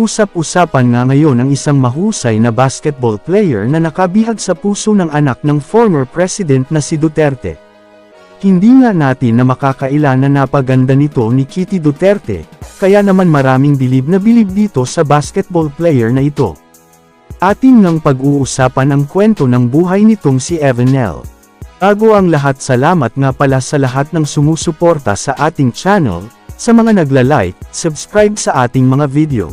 Usap-usapan nga ngayon ang isang mahusay na basketball player na nakabihag sa puso ng anak ng former president na si Duterte. Hindi nga natin na makakaila na napaganda nito ni Kitty Duterte, kaya naman maraming bilib na bilib dito sa basketball player na ito. Ating ngang pag-uusapan ang kwento ng buhay nitong si Evanel. Bago ang lahat salamat nga pala sa lahat ng sumusuporta sa ating channel, sa mga nagla-like, subscribe sa ating mga video.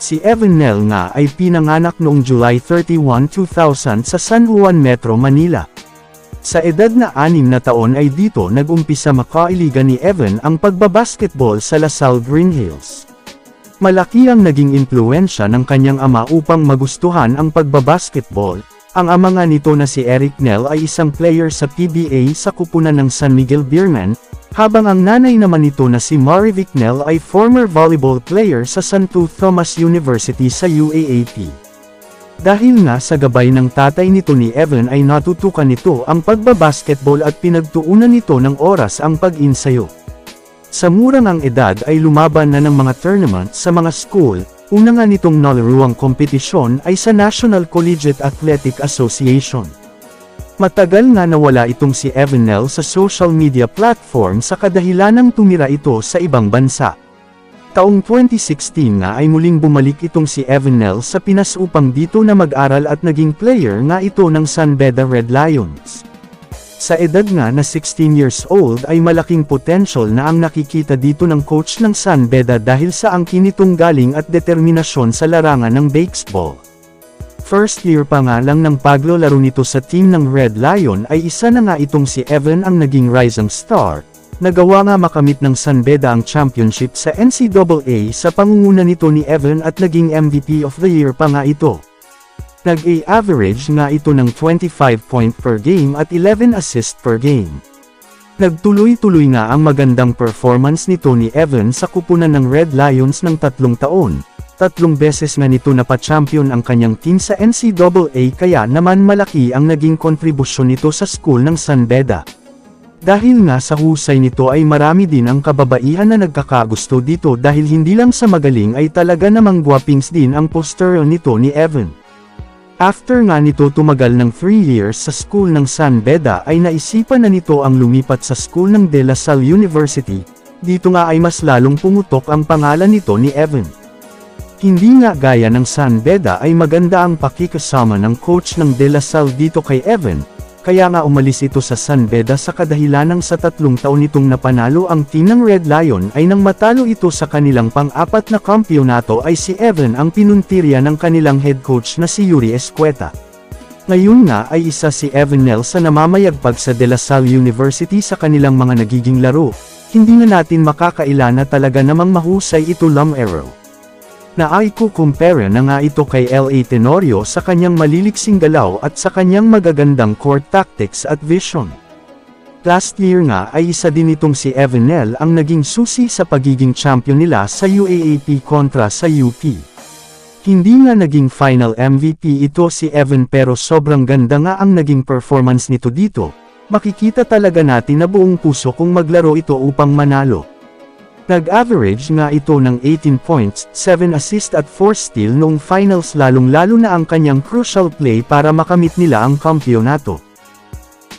Si Evanel nga ay pinanganak noong July 31, 2000 sa San Juan Metro, Manila. Sa edad na anim na taon ay dito nag-umpisa makailigan ni Evan ang pagbabasketball sa LaSalle Green Hills. Malaki ang naging impluensya ng kanyang ama upang magustuhan ang pagbabasketball. Ang ama nga nito na si Eric Nell ay isang player sa PBA sa kupunan ng San Miguel Beerman, habang ang nanay naman nito na si Marivic Nell ay former volleyball player sa Santo Thomas University sa UAAP. Dahil nga sa gabay ng tatay nito ni Evan ay natutukan nito ang pagbabasketball at pinagtuunan nito ng oras ang pag-insayo. Sa murang ang edad ay lumaban na ng mga tournament sa mga school, una nga nitong nalaruang kompetisyon ay sa National Collegiate Athletic Association. Matagal nga nawala itong si Evanel sa social media platform sa kadahilanang tumira ito sa ibang bansa. Taong 2016 nga ay muling bumalik itong si Evanel sa Pinas upang dito na mag-aral at naging player nga ito ng San Beda Red Lions. Sa edad nga na 16 years old ay malaking potential na ang nakikita dito ng coach ng San Beda dahil sa angkin nitong galing at determinasyon sa larangan ng baseball. First year pa nga lang ng paglalaro nito sa team ng Red Lion ay isa na nga itong si Evan ang naging rising star. Nagawa nga makamit ng San Beda ang championship sa NCAA sa pangunguna nito ni Evan at naging MVP of the year pa nga ito. Nag-a-average nga ito ng 25 point per game at 11 assist per game. Nagtuloy-tuloy nga ang magandang performance nito ni Evan sa kupunan ng Red Lions ng tatlong taon. Tatlong beses nga nito napachampion ang kanyang team sa NCAA kaya naman malaki ang naging kontribusyon nito sa school ng San Beda. Dahil nga sa husay nito ay marami din ang kababaihan na nagkakagusto dito dahil hindi lang sa magaling ay talaga namang guwapings din ang poster nito ni Evan. After nga nito tumagal ng 3 years sa school ng San Beda ay naisipan na nito ang lumipat sa school ng De La Salle University, dito nga ay mas lalong pumutok ang pangalan nito ni Evan. Hindi nga gaya ng San Beda ay maganda ang pakikasama ng coach ng De La Salle dito kay Evan, kaya nga umalis ito sa San Beda sa kadahilanang sa tatlong taon nitong napanalo ang team ng Red Lion ay nang matalo ito sa kanilang pang-apat na kampyonato ay si Evan ang pinuntirya ng kanilang head coach na si Yuri Escueta. Ngayon nga ay isa si Evan Nell sa namamayagpag sa De La Salle University sa kanilang mga nagiging laro, hindi na natin makakaila na talaga namang mahusay ito Lam Arrow na ay na nga ito kay L.A. Tenorio sa kanyang maliliksing galaw at sa kanyang magagandang court tactics at vision. Last year nga ay isa din itong si Evanel ang naging susi sa pagiging champion nila sa UAAP kontra sa UP. Hindi nga naging final MVP ito si Evan pero sobrang ganda nga ang naging performance nito dito, makikita talaga natin na buong puso kung maglaro ito upang manalo. Nag-average nga ito ng 18 points, 7 assist at 4 steal noong finals lalong-lalo na ang kanyang crucial play para makamit nila ang kampyonato.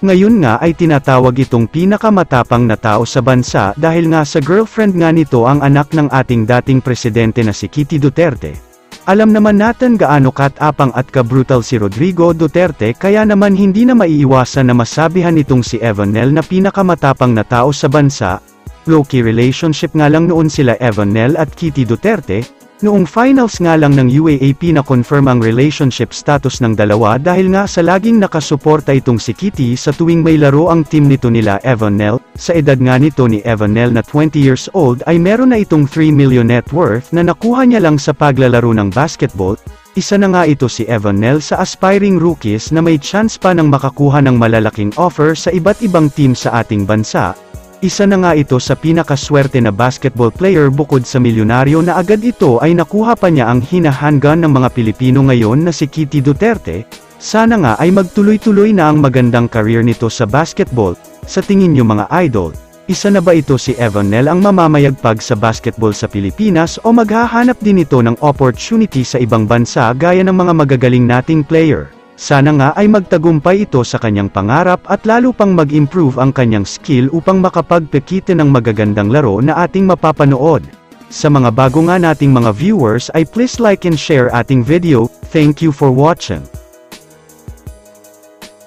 Ngayon nga ay tinatawag itong pinakamatapang na tao sa bansa dahil nga sa girlfriend nga nito ang anak ng ating dating presidente na si Kitty Duterte. Alam naman natin gaano katapang at kabrutal si Rodrigo Duterte kaya naman hindi na maiiwasan na masabihan itong si Evanel na pinakamatapang na tao sa bansa, Low-key relationship nga lang noon sila Evanel at Kitty Duterte, noong finals nga lang ng UAAP na confirm ang relationship status ng dalawa dahil nga sa laging nakasuporta itong si Kitty sa tuwing may laro ang team nito nila Evanel, sa edad nga nito ni Evanel na 20 years old ay meron na itong 3 million net worth na nakuha niya lang sa paglalaro ng basketball, isa na nga ito si Evanel sa aspiring rookies na may chance pa ng makakuha ng malalaking offer sa iba't ibang team sa ating bansa, isa na nga ito sa pinakaswerte na basketball player bukod sa milyonaryo na agad ito ay nakuha pa niya ang hinahangan ng mga Pilipino ngayon na si Kitty Duterte, sana nga ay magtuloy-tuloy na ang magandang career nito sa basketball, sa tingin niyo mga idol, Isa na ba ito si Evan Nel ang mamamayagpag sa basketball sa Pilipinas o maghahanap din ito ng opportunity sa ibang bansa gaya ng mga magagaling nating player? Sana nga ay magtagumpay ito sa kanyang pangarap at lalo pang mag-improve ang kanyang skill upang makapagpekite ng magagandang laro na ating mapapanood. Sa mga bago nga nating mga viewers ay please like and share ating video, thank you for watching.